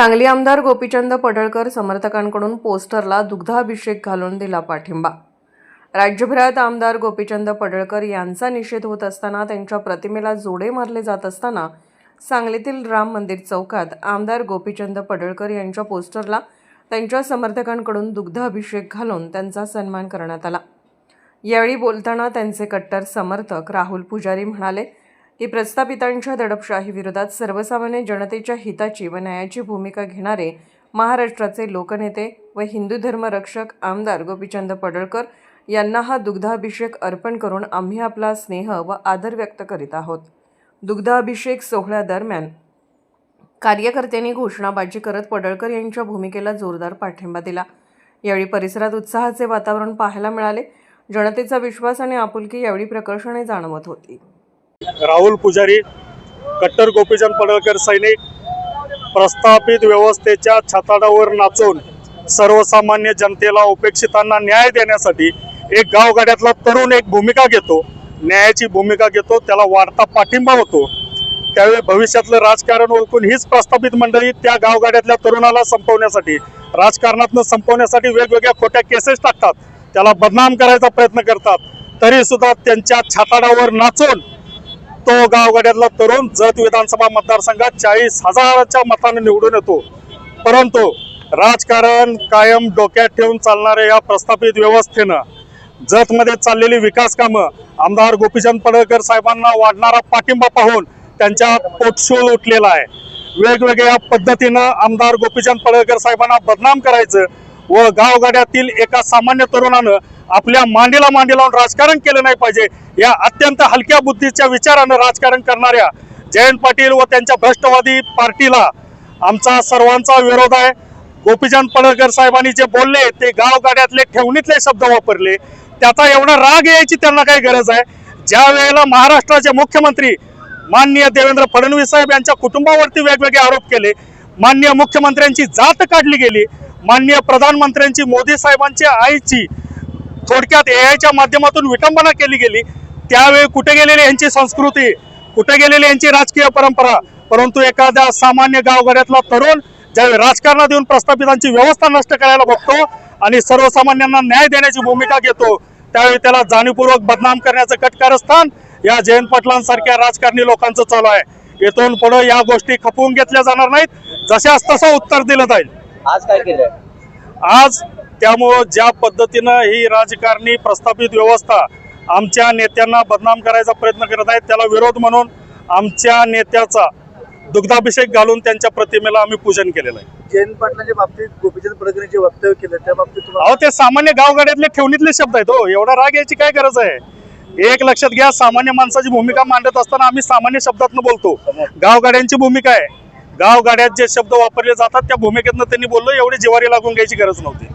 सांगली आमदार गोपीचंद पडळकर समर्थकांकडून पोस्टरला दुग्धाभिषेक घालून दिला पाठिंबा. राज्यभरात आमदार गोपीचंद पडळकर यांचा निषेध होत असताना त्यांच्या प्रतिमेला जोडे मारले जात असताना सांगलीतील राम मंदिर चौकात आमदार गोपीचंद पडळकर यांच्या पोस्टरला त्यांच्या समर्थकांकडून दुग्धाभिषेक घालून त्यांचा सन्मान करण्यात आला. यावेळी बोलताना त्यांचे कट्टर समर्थक राहुल पुजारी म्हणाले ही प्रस्थापितांच्या दडपशाही विरोधात सर्वसामान्य जनतेच्या हिताची व न्यायाची भूमिका घेणारे महाराष्ट्राचे लोकनेते व हिंदू धर्मरक्षक आमदार गोपीचंद पडळकर यांना हा दुग्धाभिषेक अर्पण करून आम्ही आपला स्नेह व आदर व्यक्त करीत आहोत. दुग्धाभिषेक सोहळ्यादरम्यान कार्यकर्त्यांनी घोषणाबाजी करत पडळकर यांच्या भूमिकेला जोरदार पाठिंबा दिला. यावेळी परिसरात उत्साहाचे वातावरण पाहायला मिळाले. जनतेचा विश्वास आणि आपुलकी यावेळी प्रकर्षाने जाणवत होती. राहुल पुजारी कट्टर गोपीचंद पडळकर सैनिक प्रस्थापित व्यवस्थेच्या छताडावर नाचून सर्वसामान्य जनतेला उपेक्षितांना न्याय देण्यासाठी एक गावगाड्यातला तरुण एक भूमिका घेतो. न्यायाची भूमिका घेतो त्याला वाढता पाठिंबा होतो. त्यावेळी भविष्यातलं राजकारण ओळखून हीच प्रस्थापित मंडळी त्या गावगाड्यातल्या तरुणाला संपवण्यासाठी राजकारणातनं संपवण्यासाठी वेगवेगळ्या खोट्या केसेस टाकतात. त्याला बदनाम करायचा प्रयत्न करतात. तरी सुद्धा त्यांच्या छाताडावर नाचून तो गावगाड्यातला तरुण जत विधानसभा मतदारसंघात चाळीस हजाराच्या मताने निवडून येतो. परंतु राजकारण कायम डोक्यात ठेवून चालणाऱ्या या प्रस्थापित व्यवस्थेनं जतमध्ये चाललेली विकास कामं आमदार गोपीचंद पडळकर साहेबांना वाढणारा पाठिंबा पाहून त्यांच्या पोटशूळ उठलेला आहे. वेगवेगळ्या पद्धतीनं आमदार गोपीचंद पडळकर साहेबांना बदनाम करायचं व गावगाड्यातील एका सामान्य तरुणानं आपल्या मांडीला मांडी लावून राजकारण केलं नाही पाहिजे. या अत्यंत हलक्या बुद्धीच्या विचारानं राजकारण करणाऱ्या जयंत पाटील व त्यांच्या भ्रष्टवादी पार्टीला आमचा सर्वांचा विरोध आहे. गोपीचंद पडळकर साहेबांनी जे बोलले ते गावगाड्यातले ठेवणीतले शब्द वापरले. त्याचा एवढा राग यायची त्यांना काही गरज आहे. ज्या वेळेला महाराष्ट्राचे मुख्यमंत्री माननीय देवेंद्र फडणवीस साहेब यांच्या कुटुंबावरती वेगवेगळे आरोप केले माननीय मुख्यमंत्र्यांची जात काढली गेली माननीय प्रधानमंत्र्यांची मोदी साहेबांची आईची थोडक्यात एआयच्या माध्यमातून विटंबना केली गेली. त्यावेळी कुठे गेलेली यांची संस्कृती? कुठे गेलेली यांची राजकीय परंपरा? परंतु एखाद्या सामान्य गावगाड्यातला तरुण ज्यावेळी राजकारणात येऊन प्रस्थापितांची व्यवस्था नष्ट करायला बघतो आणि सर्वसामान्यांना न्याय देण्याची भूमिका घेतो त्यावेळी त्याला जाणीवपूर्वक बदनाम करण्याचं कटकारस्थान या जयंत पाटलांसारख्या राजकारणी लोकांचं चालू आहे. इथून पुढे या गोष्टी खपवून घेतल्या जाणार नाहीत. जशास तसं उत्तर दिलं जाईल. आज काय केलंय? आज त्यामुळं ज्या पद्धतीनं ही राजकारणी प्रस्थापित व्यवस्था आमच्या नेत्यांना बदनाम करायचा प्रयत्न करत आहेत त्याला विरोध म्हणून आमच्या नेत्याचा दुग्धाभिषेक घालून त्यांच्या प्रतिमेला आम्ही पूजन केलेलं आहे. जयंत पाटलांच्या बाबतीत गोपीचंद पडळकर जे वक्तव्य केलं त्या बाबतीत अहो ते सामान्य गावगाड्यातले ठेवणीतले शब्द आहेत हो. एवढा राग यायची काय गरज आहे? एक लक्षात घ्या सामान्य माणसाची भूमिका मांडत असताना आम्ही सामान्य शब्दातनं बोलतो. गावगाड्यांची भूमिका आहे. गावगाड्यात जे शब्द वापरले जातात त्या भूमिकेतनं त्यांनी बोललो एवढी जिवारी लागून घ्यायची गरज नव्हती.